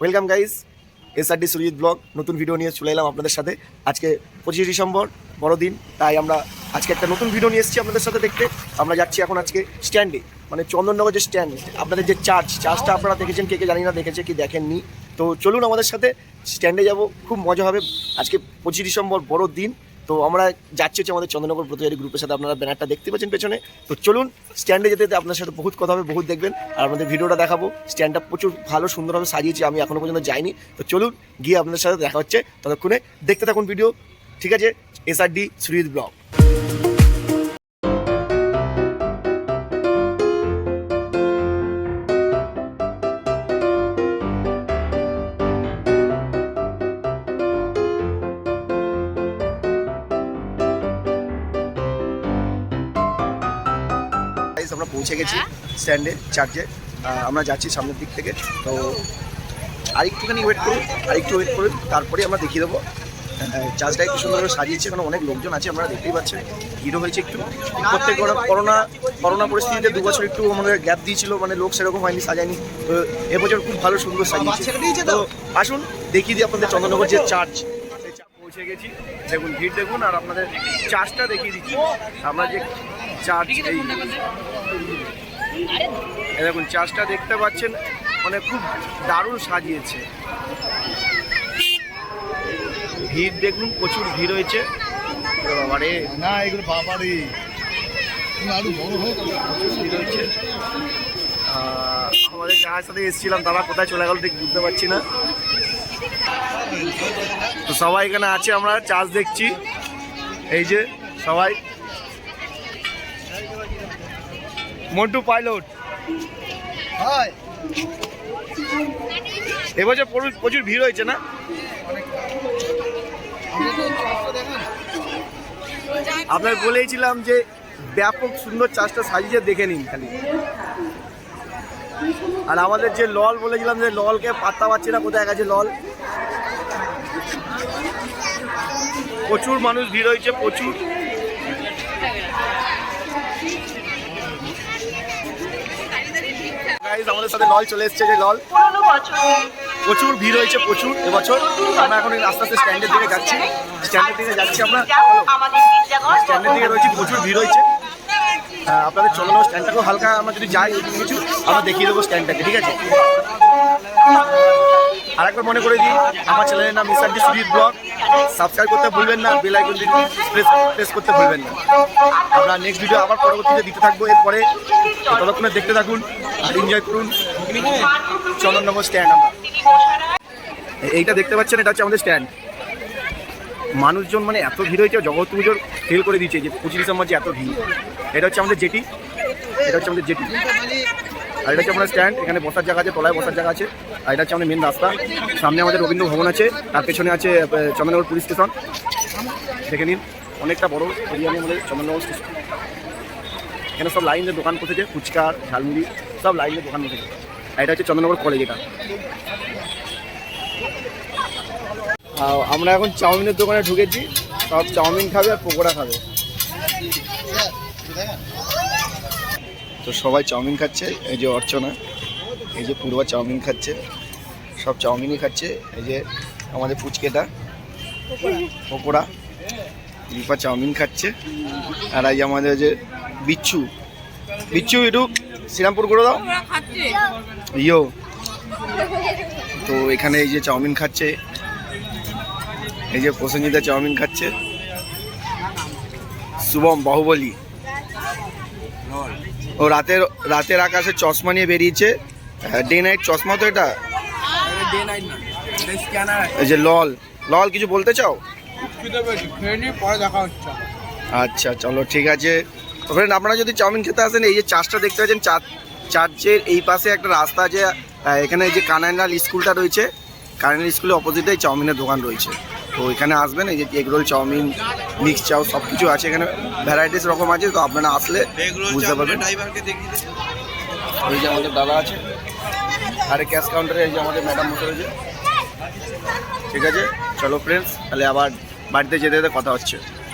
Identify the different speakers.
Speaker 1: Welcome guys SRD Surajit blog নতুন video নিয়ে চলে এলাম আপনাদের সাথে। আজকে পঁচিশে ডিসেম্বর, বড়দিন, তাই আমরা আজকে একটা নতুন ভিডিও নিয়ে এসেছি আপনাদের সাথে দেখতে। আমরা যাচ্ছি এখন আজকে স্ট্যান্ডে মানে চন্দননগর যে স্ট্যান্ড আপনাদের যে চার্চ চার্জটা আপনারা দেখেছেন, কে কে জানি না দেখেছে, কি দেখেননি। তো চলুন আমাদের সাথে স্ট্যান্ডে যাব, খুব মজা হবে। আজকে পঁচিশে ডিসেম্বর বড় দিন তো আমরা যাচ্ছি হচ্ছে আমাদের চন্দ্রনগর প্রতিবাদী গ্রুপের সাথে, আপনারা ব্যানারটা দেখতে পাচ্ছেন পেছনে। তো চলুন স্ট্যান্ডে যেতে যেতে আপনার সাথে বহুত কথা হবে, বহুত দেখবেন, আর আমাদের ভিডিওটা দেখাবো। স্ট্যান্ডটা প্রচুর ভালো, সুন্দরভাবে সাজিয়েছি, আমি এখনও পর্যন্ত যাইনি। তো চলুন, গিয়ে আপনাদের সাথে দেখা হচ্ছে। ততক্ষণে দেখতে থাকুন ভিডিও, ঠিক আছে? S R D Surit blog Guys, আমরা পৌঁছে গেছি স্ট্যান্ডে চার্জে আমরা যাচ্ছি সামনের দিক থেকে। তো আরেকটুখানি ওয়েট করুন আরেকটু ওয়েট করুন তারপরে আমরা দেখিয়ে দেবো। চার্জটা একটু সুন্দরভাবে সাজিয়েছে কারণ অনেক লোকজন আছে আপনারা দেখতেই পাচ্ছেন। ভিড়ও হয়েছে একটু। প্রত্যেক করোনা করোনা পরিস্থিতিতে দু বছর একটু আমাদের গ্যাপ দিয়েছিল মানে লোক সেরকম হয়নি সাজায়নি। তো এবছর খুব ভালো সুন্দর সাজিয়েছে। তো আসুন দেখিয়ে দিই আপনাদের চন্দ্রনগর যে চার্জ পৌঁছে গেছি। দেখুন ভিড় দেখুন আর আপনাদের চার্জটা দেখিয়ে দিচ্ছি। আমরা যে চার্জ এই। দেখুন চার্চটা দেখতে পাচ্ছেন মানে খুব দারুণ সাজিয়েছে। ভিড় দেখুন প্রচুর ভিড় হয়েছে। ওরে বাবা রে।
Speaker 2: না এগুলো বাবারে।
Speaker 1: আমাদের যার সাথে এসেছিলাম তারা কোথায় চলে গেল ঠিক বুঝতে পারছি না। তো সবাই এখানে আছে আমরা চার্জ দেখছি। এই যে সবাই। মন্টু পাইলট।
Speaker 2: হাই
Speaker 1: এবছর প্রচুর প্রচুর ভিড় হয়েছে না? আপনার বলেইছিলাম যে ব্যাপক সুন্দর চাষটা সাজিয়ে দেখে নিন খালি। আর আমাদের যে লল বলেছিলাম যে ললকে পাত্তা পাচ্ছি না কোথায় গেছে লল? প্রচুর মানুষ ভিড় হয়েছে প্রচুর। Guys, আমাদের সাথে লল চলে এসছে যে লল প্রচুর ভিড় হয়েছে প্রচুর এবছর। আমরা এখন আস্তে আস্তে স্ট্যান্ডের দিকে যাচ্ছি। স্ট্যান্ডের দিকে যাচ্ছি আমরা। স্ট্যান্ডের দিকে রয়েছি প্রচুর ভিড় হয়েছে। আহ, আপনাদের চলো স্ট্যান্ডটাকেও হালকা আমরা যদি যাই কিছু আমরা দেখিয়ে দেবো স্ট্যান্ডটাকে ঠিক আছে? আরেকবার মনে করে দিই আমার চ্যানেলের নাম mister D Sujit blog subscribe করতে ভুলবেন না বেল আইকন প্রেস প্রেস করতে ভুলবেন না। আমরা নেক্সট ভিডিও আবার পরবর্তীতে দিতে থাকব, এরপরে ততক্ষণে দেখতে থাকুন আর এনজয় করুন। চন্দননগর স্ট্যান্ড আমরা। এইটা দেখতে পাচ্ছেন, এটা হচ্ছে আমাদের স্ট্যান্ড মানুষজন মানে এত ভিড় হয়েছে, জগৎ পুজোর ফেল করে দিচ্ছে যে পঁচিশ ডিসেম্বর যে এত ভিড়। এটা হচ্ছে আমাদের জেটি। এটা হচ্ছে আমাদের জেটি। আর এটা হচ্ছে আমাদের স্ট্যান্ড এখানে বসার জায়গা আছে তলায় বসার জায়গা আছে। আর এটা হচ্ছে আমাদের মেন রাস্তা। সামনে আমাদের রবীন্দ্র ভবন আছে তার পেছনে আছে আহ, চন্দননগর পুলিশ স্টেশন। দেখে নিন অনেকটা বড় এরিয়া নিয়ে আমাদের চন্দননগর স্টেশন। এখানে সব লাইনের দোকান বসেছে ফুচকার ঝালমুড়ি সব লাইনের দোকান বসেছে। আর এটা হচ্ছে চন্দননগর কলেজ এটা। আমরা এখন চাউমিনের দোকানে ঢুকেছি সব চাউমিন খাবে আর পকোড়া খাবে। তো সবাই চাউমিন খাচ্ছে, এই যে অর্চনা, এই যে পূর্বা চাউমিন খাচ্ছে, সব চাউমিনই খাচ্ছে, এই যে আমাদের পুচকেটা, পকোড়া রিপা চাউমিন খাচ্ছে, আর এই আমাদের যে বিচ্ছু বিচ্ছু একটু শ্রীরামপুর করে দাও। ইয়ো, তো এখানে এই যে চাউমিন খাচ্ছে, এই যে প্রসেনজিতা চাউমিন খাচ্ছে, শুভম বাহুবলী। ও রাতের রাতের আকাশে চশমা নিয়ে বেরিয়েছে। ডে নাইট চশমা তো এটা? এই যে লল লল কিছু বলতে চাও? আচ্ছা চলো ঠিক আছে। ফ্রেন্ড আপনারা যদি চাউমিন খেতে আসেন এই যে চার্চটা দেখতে পাচ্ছেন চার চার্চের এই পাশে একটা রাস্তা আছে এখানে এই যে কানাইনাল স্কুলটা রয়েছে কানাইনাল স্কুলের অপোজিটে চাউমিনের দোকান রয়েছে। তো এখানে আসবেন এই যে egg roll chowmein mix chow সব কিছু আছে এখানে। ভ্যারাইটিস রকম আছে তো আপনারা আসলে বুঝতে পারবেন। এই যে আমাদের দাদা আছে আর ক্যাশ কাউন্টারে এই যে আমাদের ম্যাডাম বসে রয়েছে। ঠিক আছে? চলো ফ্রেন্ডস তাহলে আবার বাড়িতে যেতে যেতে কথা হচ্ছে।